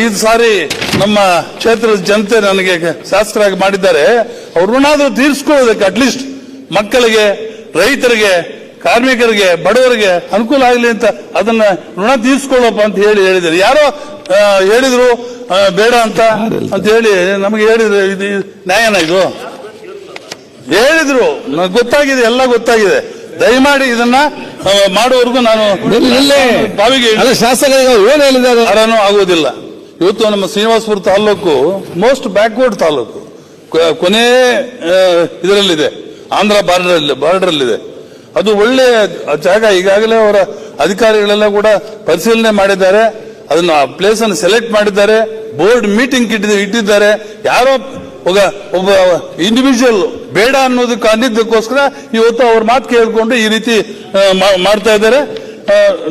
ಐದು ಸಾರಿ ನಮ್ಮ ಕ್ಷೇತ್ರದ ಜನತೆ ನನಗೆ ಶಾಸಕರಾಗಿ ಮಾಡಿದ್ದಾರೆ. ಅವ್ರನ್ನಾದ್ರೂ ತೀರಿಸ್ಕೊಳ್ಳೋದಕ್ಕೆ ಅಟ್ಲೀಸ್ಟ್ ಮಕ್ಕಳಿಗೆ, ರೈತರಿಗೆ, ಕಾರ್ಮಿಕರಿಗೆ, ಬಡವರಿಗೆ ಅನುಕೂಲ ಆಗಲಿ ಅಂತ ಅದನ್ನ ಋಣ ತೀರಿಸ್ಕೊಳ್ಳಪ್ಪ ಅಂತ ಹೇಳಿ ಹೇಳಿದ್ರು ಯಾರೋ ಹೇಳಿದ್ರು ಬೇಡ ಅಂತ ಅಂತ ಹೇಳಿ ನಮಗೆ ಹೇಳಿದ್ರು, ಇದು ನ್ಯಾಯನ ಇದು? ಹೇಳಿದ್ರು. ಗೊತ್ತಾಗಿದೆ, ಎಲ್ಲ ಗೊತ್ತಾಗಿದೆ. ದಯಮಾಡಿ ಇದನ್ನ ಮಾಡುವವರೆಗೂ ನಾನು. ಬಾವಿಗೆ ಶಾಸಕರಿಗೆ ಏನು ಹೇಳಿದ್ದಾರೆ? ಯಾರನೂ ಆಗುವುದಿಲ್ಲ. ಇವತ್ತು ನಮ್ಮ ಶ್ರೀನಿವಾಸಪುರ ತಾಲೂಕು ಮೋಸ್ಟ್ ಬ್ಯಾಕ್ವರ್ಡ್ ತಾಲೂಕು. ಕೊನೆ ಇದರಲ್ಲಿದೆ. ಆಂಧ್ರ ಬಾರ್ಡರ್ ಬಾರ್ಡರಲ್ಲಿದೆ. ಅದು ಒಳ್ಳೆ ಜಾಗ. ಈಗಾಗಲೇ ಅವರ ಅಧಿಕಾರಿಗಳೆಲ್ಲ ಕೂಡ ಪರಿಶೀಲನೆ ಮಾಡಿದ್ದಾರೆ. ಅದನ್ನು ಪ್ಲೇಸ್ ಅನ್ನು ಸೆಲೆಕ್ಟ್ ಮಾಡಿದ್ದಾರೆ. ಬೋರ್ಡ್ ಮೀಟಿಂಗ್ ಇಟ್ಟಿದ್ದಾರೆ. ಯಾರೋ ಒಬ್ಬ ಒಬ್ಬ ಇಂಡಿವಿಜುವಲ್ ಬೇಡ ಅನ್ನೋದಕ್ಕೆ ಅಂದಿದ್ದಕ್ಕೋಸ್ಕರ ಇವತ್ತು ಅವ್ರ ಮಾತು ಕೇಳಿಕೊಂಡು ಈ ರೀತಿ ಮಾಡ್ತಾ ಇದ್ದಾರೆ.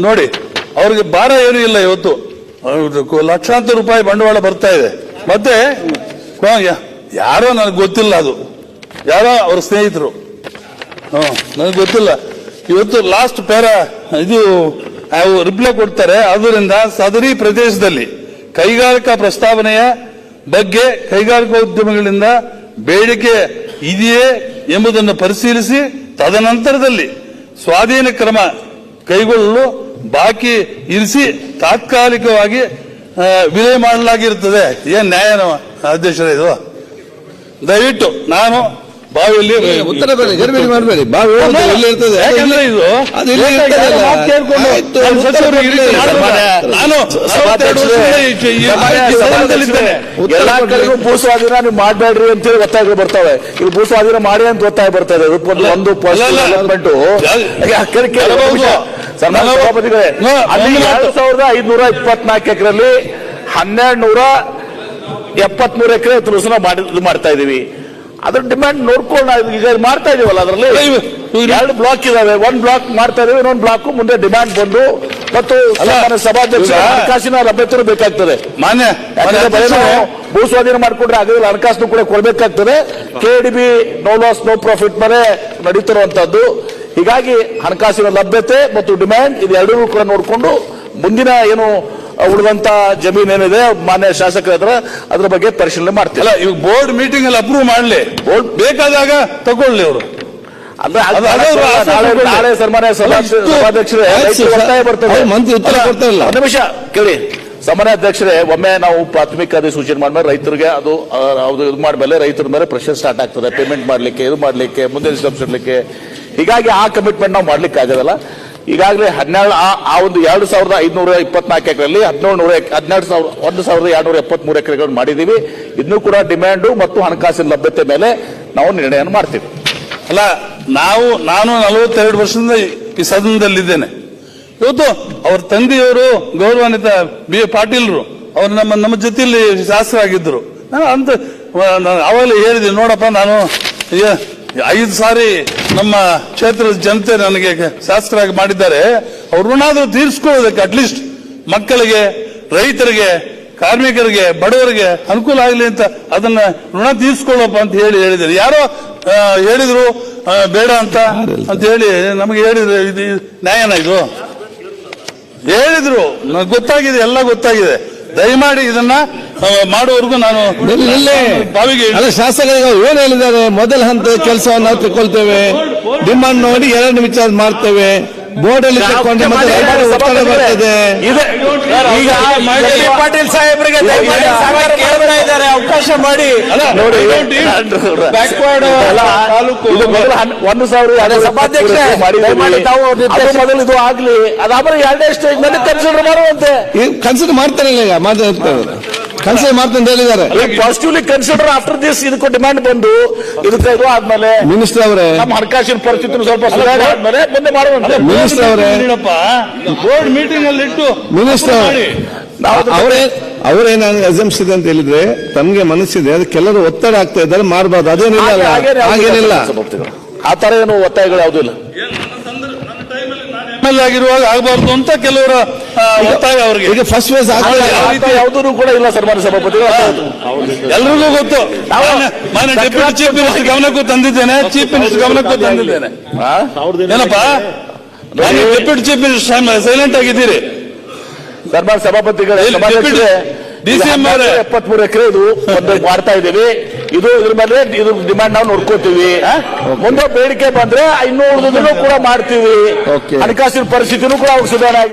ನೋಡಿ, ಅವ್ರಿಗೆ ಭಾರ ಏನೂ ಇಲ್ಲ ಇವತ್ತು. ಲಕ್ಷಾಂತರ ರೂಪಾಯಿ ಬಂಡವಾಳ ಬರ್ತಾ ಇದೆ. ಮತ್ತೆ ಯಾರೋ ನನಗೆ ಗೊತ್ತಿಲ್ಲ ಅದು. ಯಾರೋ ಅವ್ರ ಸ್ನೇಹಿತರು. ಹ್ಮ್ ನನಗೆ ಗೊತ್ತಿಲ್ಲ. ಇವತ್ತು ಲಾಸ್ಟ್ ಪೇರ, ಇದು ರಿಪ್ಲೈ ಕೊಡ್ತಾರೆ. ಅದರಿಂದ ಸದರಿ ಪ್ರದೇಶದಲ್ಲಿ ಕೈಗಾರಿಕಾ ಪ್ರಸ್ತಾವನೆಯ ಬಗ್ಗೆ ಕೈಗಾರಿಕಾ ಉದ್ಯಮಗಳಿಂದ ಬೇಡಿಕೆ ಇದೆಯೇ ಎಂಬುದನ್ನು ಪರಿಶೀಲಿಸಿ ತದನಂತರದಲ್ಲಿ ಸ್ವಾಧೀನ ಕ್ರಮ ಕೈಗೊಳ್ಳಲು ಬಾಕಿ ಇರಿಸಿ ತಾತ್ಕಾಲಿಕವಾಗಿ ವಿಲೇ ಮಾಡಲಾಗಿರುತ್ತದೆ. ಏನ್ ನ್ಯಾಯ ಅಧ್ಯಕ್ಷರೇ ಇದು? ದಯವಿಟ್ಟು ನಾನು ಬಾವಿಯಲ್ಲಿ ಉತ್ತರ ಗರ್ಭಿಣಿ ಮಾಡಬೇಡಿ. ಬಾವಿ ಎಲ್ಲಿ ಇರ್ತದೆ? ಇದು ಅದು ಇಲ್ಲಿ ನಾನು. ಎಲ್ಲಾ ಕಡೆಗೂ ಭೂ ಸ್ವಾಧೀನ ನೀವು ಮಾಡಬೇಡ್ರಿ ಅಂತೇಳಿ ಒತ್ತಾಯಗಳು ಬರ್ತವೆ. ಇಲ್ಲಿ ಭೂ ಸ್ವಾಧೀನ ಮಾಡಿ ಅಂತ ಒತ್ತಾಯ ಬರ್ತಾ ಇದೆ ಒಂದು. ಡೆವಲಪ್ಮೆಂಟ್? ಸಭಾಪತಿಗಳೇ ಅಲ್ಲಿ ಎರಡು ಸಾವಿರದ ಐದುನೂರ ಇಪ್ಪತ್ನಾಲ್ಕು ಎಕರೆಯಲ್ಲಿ ಹನ್ನೆರಡು ನೂರ ಎಪ್ಪತ್ಮೂರು ಎಕರೆ ತುಲಸನ ಮಾಡ್ತಾ ಇದೀವಿ ಅದ್ರ ಡಿಮ್ಯಾಂಡ್ ನೋಡ್ಕೊಂಡು ಈಗ ಮಾಡ್ತಾ ಇದೀವಲ್ಲ ಅದರಲ್ಲಿ? ಎರಡು ಬ್ಲಾಕ್ ಇದಾವೆ. ಒಂದ್ ಬ್ಲಾಕ್ ಮಾಡ್ತಾ ಇದೀವಿ ಇನ್ನೊಂದು ಬ್ಲಾಕ್ ಮುಂದೆ ಡಿಮ್ಯಾಂಡ್ ಬಂದು ಮತ್ತು ಸಭಾಧ್ಯಕ್ಷ ಹಣಕಾಸಿನ ಲಭ್ಯತೆ ಬೇಕಾಗ್ತದೆ. ಮಾನ್ಯ ಭೂ ಸ್ವಾಧೀನ ಮಾಡ್ಕೊಂಡ್ರೆ ಆಗಲಿಲ್ಲ ಹಣಕಾಸು ಕೂಡ ಕೊಡಬೇಕಾಗ್ತದೆ. KDB no loss no profit ಮೇಲೆ ನಡೀತಿರುವಂತದ್ದು ಹೀಗಾಗಿ ಹಣಕಾಸಿನ ಲಭ್ಯತೆ ಮತ್ತು ಡಿಮ್ಯಾಂಡ್ ಇದು ಎರಡೂ ಕೂಡ ನೋಡಿಕೊಂಡು ಮುಂದಿನ ಏನು ಉಳಿದಂತ ಜಮೀನ್ ಏನಿದೆ ಮಾನ್ಯ ಶಾಸಕರ ಹತ್ರ ಅದ್ರ ಬಗ್ಗೆ ಪರಿಶೀಲನೆ ಮಾಡ್ತೀವಿ. ಇವಾಗ ಬೋರ್ಡ್ ಮೀಟಿಂಗ್ ಅಲ್ಲಿ ಅಪ್ರೂವ್ ಮಾಡ್ಲಿ. ಬೋರ್ಡ್ ಬೇಕಾದಾಗ ತಗೊಳ್ಳಿ ಅವರು. ನಾಳೆ ಸನ್ಮಾನ್ಯ ಸಭಾಧ್ಯಕ್ಷರೇ ಬರ್ತದೆ. ಮಂತ್ರಿ ಉತ್ತರ ಕೊಡ್ತಾ ಇಲ್ಲ. ನಿಮಿಷ ಕೇಳಿ. ಸಾಮಾನ್ಯ ಅಧ್ಯಕ್ಷರೇ ಒಮ್ಮೆ ನಾವು ಪ್ರಾಥಮಿಕ ಅಧಿಸೂಚನೆ ಮಾಡಿದ್ಮೇಲೆ ರೈತರಿಗೆ ಅದು ಅದು ಇದು ಮಾಡಿದ್ಮೇಲೆ ರೈತರ ಮೇಲೆ ಪ್ರೆಷರ್ ಸ್ಟಾರ್ಟ್ ಆಗ್ತದೆ. ಪೇಮೆಂಟ್ ಮಾಡ್ಲಿಕ್ಕೆ ಇದು ಮಾಡ್ಲಿಕ್ಕೆ ಮುಂದೆ ಇಡ್ಲಿಕ್ಕೆ. ಹೀಗಾಗಿ ಆ ಕಮಿಟ್ಮೆಂಟ್ ನಾವು ಮಾಡ್ಲಿಕ್ಕೆ ಆಗೋದಲ್ಲ. ಈಗಾಗಲೇ ಹನ್ನೆರಡು ಆ ಒಂದು ಎರಡು ಸಾವಿರದ ಐದುನೂರ ಇಪ್ಪತ್ನಾಲ್ಕು ಎಕರೆಯಲ್ಲಿ ಹದಿನೇಳು ನೂರ ಹನ್ನೆರಡು ಸಾವಿರ, ಒಂದು ಸಾವಿರದ ಎರಡುನೂರ ಎಪ್ಪತ್ಮೂರು ಎಕರೆಗಳನ್ನು ಮಾಡಿದ್ದೀವಿ. ಇನ್ನೂ ಕೂಡ ಡಿಮ್ಯಾಂಡು ಮತ್ತು ಹಣಕಾಸಿನ ಲಭ್ಯತೆ ಮೇಲೆ ನಾವು ನಿರ್ಣಯ ಮಾಡ್ತೀವಿ. ಅಲ್ಲ, ನಾವು, ನಾನು ನಲವತ್ತೆರಡು ವರ್ಷದಿಂದ ಈ- ಸದನದಲ್ಲಿದ್ದೇನೆ. ಇವತ್ತು ಅವ್ರ ತಂದೆಯವರು ಗೌರವಾನ್ವಿತ ಬಿ ಎ ಪಾಟೀಲ್ರು, ಅವ್ರು ನಮ್ಮ ನಮ್ಮ ಜೊತೆಯಲ್ಲಿ ಶಾಸಕರಾಗಿದ್ದರು. ನಾನು ಅಂತ ಅವಾಗಲೇ ಹೇಳಿದೆ, ನೋಡಪ್ಪ, ನಾನು ಐದು ಸಾರಿ ನಮ್ಮ ಕ್ಷೇತ್ರದ ಜನತೆ ನನಗೆ ಶಾಸಕರಾಗಿ ಮಾಡಿದ್ದಾರೆ. ಅವ್ರ ಋಣಾದ್ರೂ ತೀರಿಸ್ಕೊಳ್ಳೋದಕ್ಕೆ ಅಟ್ಲೀಸ್ಟ್ ಮಕ್ಕಳಿಗೆ, ರೈತರಿಗೆ, ಕಾರ್ಮಿಕರಿಗೆ, ಬಡವರಿಗೆ ಅನುಕೂಲ ಆಗಲಿ ಅಂತ ಅದನ್ನ ಋಣ ತೀರಿಸ್ಕೊಳ್ಳಪ್ಪ ಅಂತ ಹೇಳಿ ಹೇಳಿದ್ದಾರೆ. ಯಾರೋ ಹೇಳಿದ್ರು ಬೇಡ ಅಂತ ಅಂತ ಹೇಳಿ ನಮಗೆ ಹೇಳಿದ್ರು, ಇದು ನ್ಯಾಯನ ಇದು? ಹೇಳಿದ್ರು. ನನಗೆ ಗೊತ್ತಾಗಿದೆ, ಎಲ್ಲ ಗೊತ್ತಾಗಿದೆ. ದಯಮಾಡಿ ಇದನ್ನ ಮಾಡುವವರೆಗೂ ನಾನು. ಬಾವಿಗೆ ಅಲ್ಲ ಶಾಸಕರಿಗೆ ಏನು ಏನ್ ಹೇಳಿದ್ದಾರೆ? ಮೊದಲ ಹಂತ ಕೆಲಸವನ್ನು ನಾವು ತಗೊಳ್ತೇವೆ ಡಿಮಾಂಡ್ ನೋಡಿ ಎರಡು ವಿಚಾರ ಮಾಡ್ತೇವೆ. ಬೋರ್ಡ್ ಅಲ್ಲಿ ತಕ್ಕೊಂಡು ಮತ್ತೆ ಒತ್ತಡ ಬರ್ತದೆ. ಇದೆ. ಈಗ ಪಾಟೀಲ್ ಸಾಹೇಬರಿಗೆ ಇದ್ದಾರೆ. ಅವಕಾಶ ಮಾಡಿ. ಬ್ಯಾಕ್ವರ್ಡ್ ನೋಡಿ ಅಲ್ಲ, ತಾಲೂಕು. ಒಂದು ಸಾವಿರ ನಿರ್ದೇಶ- ಮೊದಲು ಇದು ಆಗ್ಲಿ. ಅದಾದ್ರೆ ಎರಡನೇ ಸ್ಟೇಜ್ನಲ್ಲಿ ಕನ್ಸಿಡರ್ ಮಾಡುವಂತೆ. ಕನ್ಸಿಡರ್ ಮಾಡ್ತಾರಲ್ಲ ಈಗ ಮಾತಾಡ್ತಾರೆ ಕನ್ಸಿಡರ್ ಮಾಡ್ತಾರೆ ಅಂತ ಹೇಳಿದ್ದಾರೆ. ಪಾಸಿಟಿವ್ಲಿ ಕನ್ಸಿಡರ್ ಆಫ್ಟರ್ ದಿಸ್ ಇದಕ್ಕೆ ಡಿಮ್ಯಾಂಡ್ ಬಂದು ಇದಕ್ಕೆ ಇದು ಆದ್ಮೇಲೆ ಮಿನಿಸ್ಟರ್ ಅವರೇ. ನಮ್ಮ ಹಣಕಾಸಿನ ಪರಿಸ್ಥಿತಿ ಸ್ವಲ್ಪ ಸುಧಾರ ಆದ್ಮೇಲೆ ಮುಂದೆ ಮಾಡುವಂತೆ ಮಿನಿಸ್ಟರ್ ಅವರೇ. ಬೋರ್ಡ್ ಮೀಟಿಂಗ್ ಅಲ್ಲಿ ಇಟ್ಟು ಮಿನಿಸ್ಟರ್ ಅವರೇ. ಅವರೇನ ಇದೆ ಅಂತ ಹೇಳಿದ್ರೆ ತಮಗೆ ಮನಸ್ಸಿದೆ ಅದು ಕೆಲವರು ಒತ್ತಡ ಆಗ್ತಾ ಇದ್ದಾರೆ ಮಾಡಬಾರ್ದು. ಅದೇನಿಲ್ಲ ಹಾಗೇನಿಲ್ಲ. ಆ ತರ ಏನು ಒತ್ತಾಯಗಳು ಯಾವುದೂ ಇಲ್ಲ. ಆಗಿರುವಾಗ ಆಗಬಾರ್ದು ಅಂತ ಕೆಲವರ ಈಗ ಫಸ್ಟ್ ಫೇಸ್ ಯಾವುದೂ ಕೂಡ ಇಲ್ಲ ಸನ್ಮಾನ್ಯ ಸಭಾಪತಿಗಳು ಎಲ್ರಿಗೂ ಗೊತ್ತು. ಮಾನ್ಯ- ಮಾನ್ಯ ಡೆಪ್ಯೂಟಿ ಚೀಫ್ ಮಿನಿಸ್ಟರ್ ಗಮನಕ್ಕೂ ತಂದಿದ್ದೇನೆ ಚೀಫ್ ಮಿನಿಸ್ಟರ್ ಗಮನಕ್ಕೂ ತಂದಿದ್ದೇನೆ. ಏನಪ್ಪ? ನಾನು ಡೆಪ್ಯೂಟಿ ಚೀಫ್ ಮಿನಿಸ್ಟರ್ ಸೈಲೆಂಟ್ ಆಗಿದ್ದೀರಿ. ಸನ್ಮಾನ ಸಭಾಪತಿಗಳೇ. ಎಪ್ಪತ್ಮೂರು ಎಕರೆ ಇದು ಒಂದು ಮಾಡ್ತಾ ಇದೀವಿ ಇದು ಇದ್ರ ಮೇಲೆ ಇದು ಡಿಮಾಂಡ್ ನಾವು ನೋಡ್ಕೋತೀವಿ. ಮುಂದೆ ಬೇಡಿಕೆ ಬಂದ್ರೆ ಇನ್ನೂ ಕೂಡ ಮಾಡ್ತೀವಿ. ಹಣಕಾಸಿನ ಪರಿಸ್ಥಿತಿನೂ ಕೂಡ ಅವಾಗ ಸುಧಾರಣೆ ಆಗಿದೆ.